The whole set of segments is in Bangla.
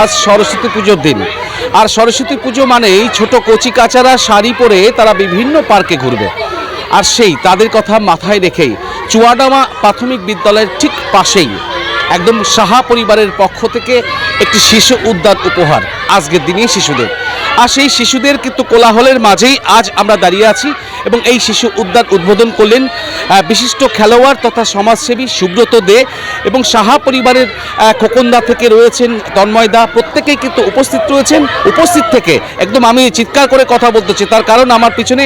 আজ সরস্বতী পুজোর দিন। আর সরস্বতী পুজো মানেই ছোট কচি কাচারা, শাড়ি পরে তারা বিভিন্ন পার্কে ঘুরবে। আর সেই তাদের কথা মাথায় রেখেই চুয়াডামা প্রাথমিক বিদ্যালয়ের ঠিক পাশেই একদম সাহা পরিবারের পক্ষ থেকে একটি শিশু উদ্যান উপহার, আজকের দিনে শিশুদের। আর সেই শিশুদের কিন্তু কোলাহলের মাঝেই আজ আমরা দাঁড়িয়ে আছি। এবং এই শিশু উদ্যান উদ্বোধন করলেন বিশিষ্ট খেলোয়াড় তথা সমাজসেবী সুব্রত দে এবং সাহা পরিবারের খোকনদা থেকে রয়েছেন তন্ময়দা প্রত্যেকেই কিন্তু উপস্থিত রয়েছেন, উপস্থিত থেকে। একদম আমি চিৎকার করে কথা বলতেছি, তার কারণ আমার পিছনে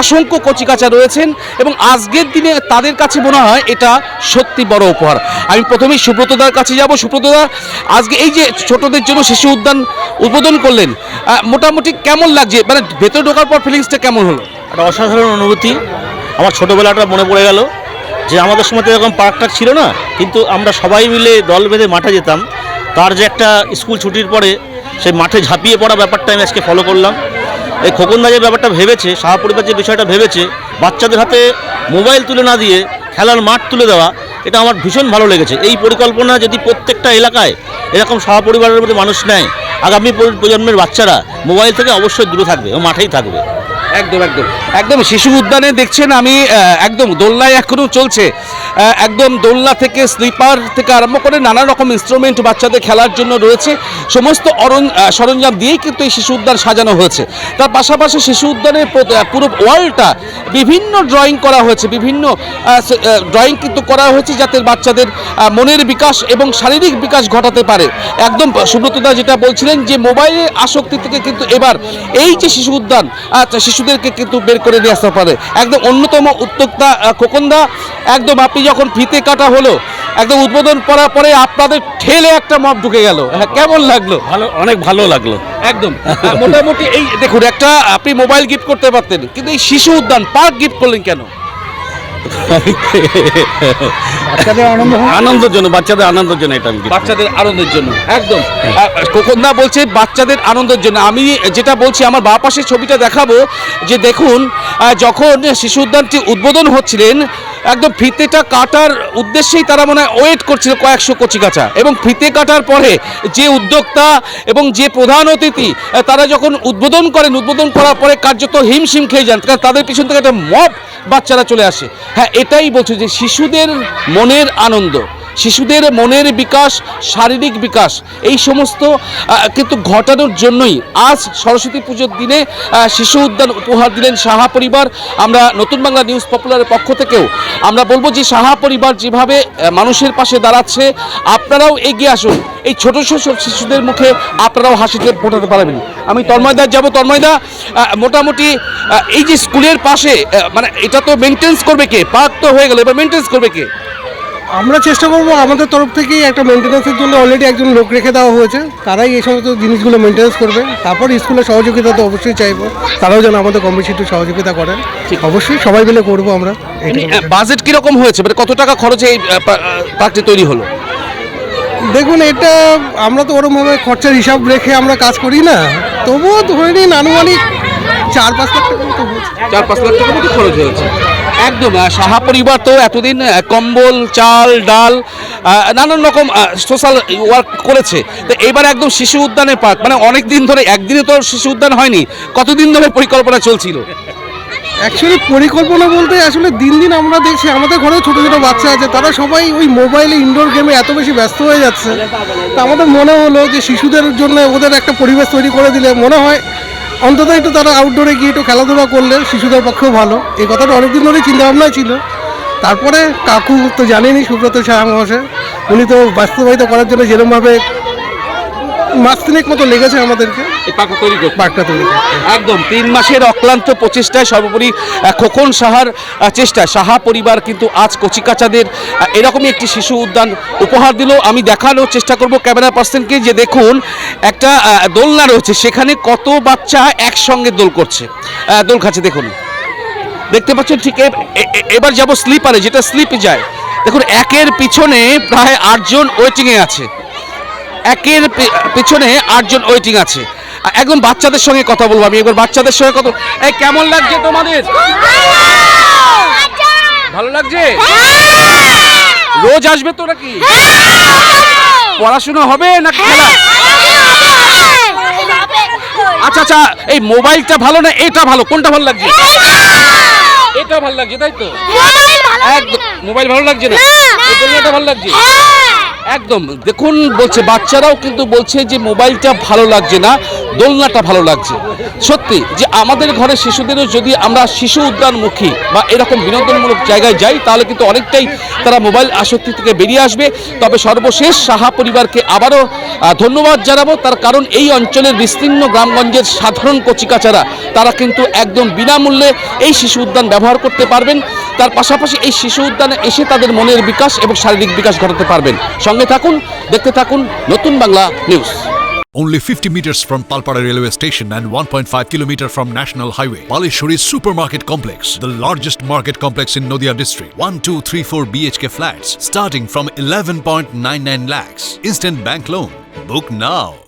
অসংখ্য কচিকাচা রয়েছেন এবং আজকের দিনে তাদের কাছে মনে হয় এটা সত্যি বড় উপহার। আমি প্রথমেই সুব্রতদার কাছে যাব। সুব্রতদা আজকে এই যে ছোটদের জন্য শিশু উদ্যান উদ্বোধন করলেন মোটামুটি কেমন লাগছে? মানে ভেতরে ঢোকার পর ফিলিংসটা কেমন হলো? একটা অসাধারণ অনুভূতি। আমার ছোটোবেলাটা মনে পড়ে গেল যে আমাদের সময় তো এরকম পার্কটা ছিল না, কিন্তু আমরা সবাই মিলে দল বেঁধে মাঠে যেতাম। তার যে একটা স্কুল ছুটির পরে সেই মাঠে ঝাঁপিয়ে পড়া ব্যাপারটা আমি আজকে ফলো করলাম। এই খোকনদা যে ব্যাপারটা ভেবেছে পরিবার যে বিষয়টা ভেবেছে, বাচ্চাদের হাতে মোবাইল তুলে না দিয়ে খেলার মাঠ তুলে দেওয়া, এটা আমার ভীষণ ভালো লেগেছে। এই পরিকল্পনা যদি প্রত্যেকটা এলাকায় এরকম সাহা পরিবারের মধ্যে মানুষ নেয়, আগামী প্রজন্মের বাচ্চারা মোবাইল থেকে অবশ্যই দূরে থাকবে ও মাঠেই থাকবে। একদম একদম। একদম শিশু উদ্যানে দেখছেন আমি একদম দোলনায় এখনও চলছে। একদম দোলনা থেকে স্লিপার থেকে আরম্ভ করে নানা রকম ইনস্ট্রুমেন্ট বাচ্চাদের খেলার জন্য রয়েছে। সমস্ত অরণ সরঞ্জাম দিয়েই কিন্তু এই শিশু উদ্যান সাজানো হয়েছে। তার পাশাপাশি শিশু উদ্যানের প্র- ওয়ার্ল্ডটা বিভিন্ন ড্রয়িং করা হয়েছে। বিভিন্ন ড্রয়িং কিন্তু করা হয়েছে যাতে বাচ্চাদের মনের বিকাশ এবং শারীরিক বিকাশ ঘটাতে পারে। একদম সুব্রতদা যেটা বলছিলেন যে মোবাইলের আসক্তি থেকে কিন্তু এবার এই যে শিশু উদ্যান আহ, শিশুদেরকে কিন্তু বের করে নিয়ে আসতে পারে। একদম অন্যতম উদ্যোক্তা খোকন্দা একদম আপনি যখন ফিতে কাটা হলো একদম উদ্বোধন করার পরে আপনাদের ঠেলে একটা মাপ ঢুকে গেল। হ্যাঁ, কেমন লাগল? ভালো অনেক ভালো লাগল। একদম। মোটামুটি এই দেখুন একটা আপনি মোবাইল গিফট করতে পারতেন কিন্তু এই শিশু উদ্যান পার্ক গিফট করলেন কেন? আনন্দের জন্য বাচ্চাদের আনন্দের জন্য এটা আমি বাচ্চাদের আনন্দের জন্য। একদম। কোকন্দা বলছে বাচ্চাদের আনন্দের জন্য। আমি যেটা বলছি আমার বা পাশের ছবিটা দেখাবো যে দেখুন যখন শিশু উদ্যানটি উদ্বোধন হচ্ছিলেন একদম ফিতেটা কাটার উদ্দেশ্যেই তারা মনে হয় ওয়েট করছিল কয়েকশো কচি কাঁচা। এবং ফিতে কাটার পরে যে উদ্যোক্তা এবং যে প্রধান অতিথি তারা যখন উদ্বোধন করেন, উদ্বোধন করার পরে কার্যত হিমশিম খেয়ে যান, কারণ তাদের পিছন থেকে একটা মব বাচ্চারা চলে আসে। হ্যাঁ এটাই বলছে যে শিশুদের মনের আনন্দ। শিশুদের মনের বিকাশ, শারীরিক বিকাশ, এই সমস্ত কিন্তু ঘটানোর জন্যই আজ সরস্বতী পুজোর দিনে শিশু উদ্যান উপহার দিলেন সাহা পরিবার। আমরা নতুন বাংলা নিউজ পপুলারের পক্ষ থেকেও আমরা বলব যে সাহা পরিবার যেভাবে মানুষের পাশে দাঁড়াচ্ছে, আপনারাও এগিয়ে আসুন। এই ছোট ছোট শিশুদের মুখে আপনারাও হাসিতে ফোটাতে পারবেন। আমি তন্ময়দা যাব। তন্ময়দা মোটামুটি এই যে স্কুলের পাশে মানে এটা তো মেনটেন্স করবে কে? পার্ক তো হয়ে গেল। এবার মেনটেন্স করবে কে? আমরা চেষ্টা করব আমাদের তরফ থেকেই একটা মেনটেন্যান্সের জন্য অলরেডি একজন লোক রেখে দেওয়া হয়েছে। তারাই এই সমস্ত জিনিসগুলো মেনটেন্যান্স করবে। তারপর স্কুলের সহযোগিতা তো অবশ্যই চাইব। তারাও যেন আমাদের কম বেশি একটু সহযোগিতা করেন। অবশ্যই সবাই মিলে করব আমরা। বাজেট কীরকম হয়েছে? মানে কত টাকা খরচে এই পার্কটি তৈরি হলো? দেখুন এটা আমরা তো ওরমভাবে খরচার হিসাব রেখে আমরা কাজ করি না। তবুও ধরে নিন আনুমানিক চার পাঁচ লাখ টাকা মতো চার পাঁচ লাখ টাকা মতো খরচ হয়েছে। একদম সাহা পরিবার তো এতদিন কম্বল, চাল, ডাল নানান রকম সোশ্যাল ওয়ার্ক করেছে। তো এবার একদম শিশু উদ্যানের পার্ক মানে অনেক দিন ধরে, একদিনে তো শিশু উদ্যান হয়নি, কতদিন ধরে পরিকল্পনা চলছিল? অ্যাকচুয়ালি পরিকল্পনা বলতে আসলে দিন দিন আমরা দেখছি, আমাদের ঘরেও ছোটো ছোটো বাচ্চা আছে, তারা সবাই ওই মোবাইলে ইনডোর গেমে এত বেশি ব্যস্ত হয়ে যাচ্ছে। তা আমাদের মনে হলো যে শিশুদের জন্য ওদের একটা পরিবেশ তৈরি করে দিলে, মনে হয় অন্তত একটু তারা আউটডোরে গিয়ে একটু খেলাধুলা করলে শিশুদের পক্ষেও ভালো। এই কথাটা অনেকদিন ধরেই চিন্তাভাবনায় ছিল। তারপরে কাকু তো জানেনি সুব্রত সাহা মহাশয়, উনি তো বাস্তবায়িত করার জন্য যেরকমভাবে মাস তিনেক মতো লেগেছে আমাদেরকে। পাকা তৈরি করতে? পার্কটা তৈরি করতে। একদম তিন মাসের অক্লান্ত প্রচেষ্টায় সর্বোপরি খোকন সাহার আহ, চেষ্টায়। সাহা পরিবার কিন্তু আজ কচিকাচাদের এরকমই একটি শিশু উদ্যান উপহার দিল। আমি দেখানোর চেষ্টা করব ক্যামেরা পার্সনকে যে দেখুন একটা দোলনা রয়েছে। সেখানে কত বাচ্চা একসঙ্গে দোল করছে। দোল খাচ্ছে দেখুন। দেখতে পাচ্ছেন ঠিক এবার যাব স্লিপারে যেটা স্লিপে যায়। দেখুন একের পিছনে প্রায় আটজন ওয়েটিংয়ে আছে। একের পিছনে আটজন ওয়েটিং আছে। একদম বাচ্চাদের সঙ্গে কথা বলব আমি একবার বাচ্চাদের সঙ্গে কথা এই কেমন লাগছে তোমাদের? ভালো লাগছে? রোজ আসবে তো নাকি? পড়াশোনা হবে না খেলা? আচ্ছা আচ্ছা এই মোবাইলটা ভালো না এটা ভালো? কোনটা ভালো লাগছে? এটা ভালো লাগছে তাই তো? একদম মোবাইল ভালো লাগছে না? এটা ভালো লাগছে? একদম। দেখুন, বলছে, বাচ্চারাও কিন্তু বলছে যে মোবাইলটা ভালো লাগছে না, দোলনাটা ভালো লাগছে। সত্যি, যে আমাদের ঘরে শিশুদেরও যদি আমরা শিশু উদ্যানমুখী বা এরকম বিনোদনমূলক জায়গায় যাই, তাহলে কিন্তু অনেকটাই তারা মোবাইল আসক্তি থেকে বেরিয়ে আসবে। তবে সর্বশেষ সাহা পরিবারকে আবারও ধন্যবাদ জানাব। তার কারণ, এই অঞ্চলের বিস্তীর্ণ গ্রামগঞ্জের সাধারণ কচিকাচারা, তারা কিন্তু একদম বিনামূল্যে এই শিশু উদ্যান ব্যবহার করতে পারবেন। তার পাশাপাশি এই শিশু উদ্যানে এসে তাদের মনের বিকাশ এবং শারীরিক বিকাশ ঘটাতে পারবেন সঙ্গে থাকুন দেখতে থাকুন নতুন Bangla news Only 50 meters from Palpara railway station and 1.5 kilometer from National Highway. Palishuri Supermarket Complex, the largest market complex in Noida district. 1, 2, 3, 4 BHK flats starting from 11.99 lakhs. Instant bank loan. Book now.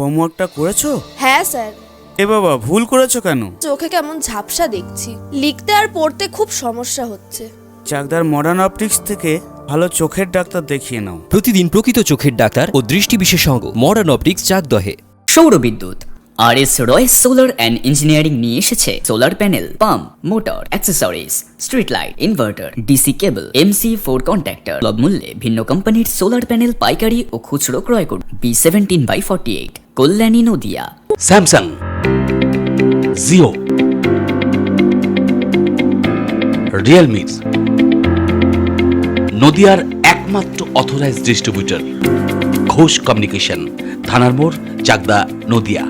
হোমওয়ার্কটা করেছ? হ্যাঁ স্যার। এ বাবা ভুল করেছ কেন? চোখে কেমন ঝাপসা দেখছি। লিখতে আর পড়তে খুব সমস্যা হচ্ছে। চাকদার মডার্ন অপটিক্স থেকে ভালো চোখের ডাক্তার দেখিয়ে নাও। প্রতিদিন প্রকৃত চোখের ডাক্তার ও দৃষ্টি বিশেষজ্ঞ মডার্ন অপটিক্স চাকদহে। সৌর বিদ্যুৎ R S Roy solar and engineering নিয়ে এসেছে solar panel pump motor accessories street light inverter DC cable MC four contactor সব মূল্যে ভিন্ন কোম্পানির সোলার প্যানেল পাইকারি ও খুচরো ক্রয় করুন। B seventeen by forty eight Kalyani Nadia. Samsung Jio Realme নদিয়ার একমাত্র অথরাইজ ডিস্ট্রিবিউটর ঘোষ কমিউনিকেশন, থানার মোড়, চাকদা, নদিয়া।